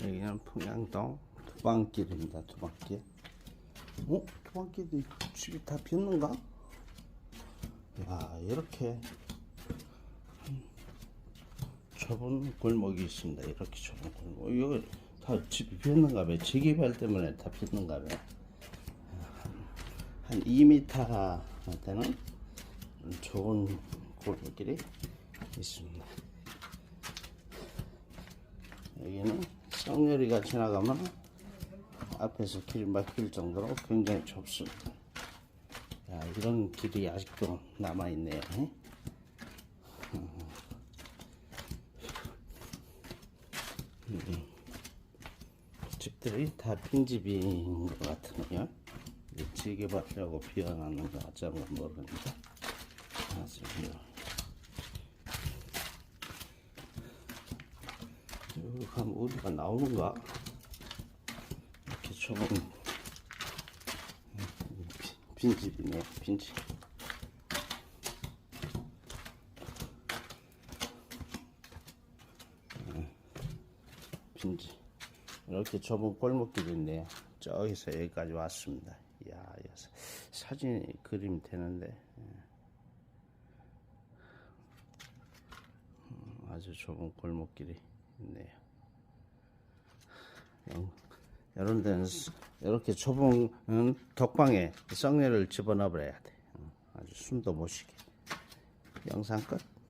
여기는 평양동 두방길입니다. 두방길. 어? 두방길도 집이 다 비었는가? 야 이렇게 좁은 골목이 있습니다. 이렇게 좁은 골목. 여기 다 집이 비었는가 봐요. 재개발 때문에 다 비었는가 봐요. 한 2m 되는 좋은 골목길이 있습니다. 여기는 쌍열이가 지나가면 앞에서 길 막힐 정도로 굉장히 좁습니다. 야, 이런 길이 아직도 남아있네요. 음. 집들이 다 빈집인 것 같으네요. 재개발하려고 비워놨는 거 어쩌면 모르겠는데. 맞습 여기 가면 어디가 나오는가? 이렇게 좁은 빈- 빈집이네, 빈집. 네, 빈집. 이렇게 좁은 골목길이 있네요. 저기서 여기까지 왔습니다. 이야, 이거 사- 사진 그림 되는데. 예. 음, 아주 좁은 골목길이 있네요. 영- 이런 데는 스- 이렇게 좁은 음, 덕방에 썩내를 집어넣어 버려야 돼. 어, 아주 숨도 못 쉬게. 영상 끝.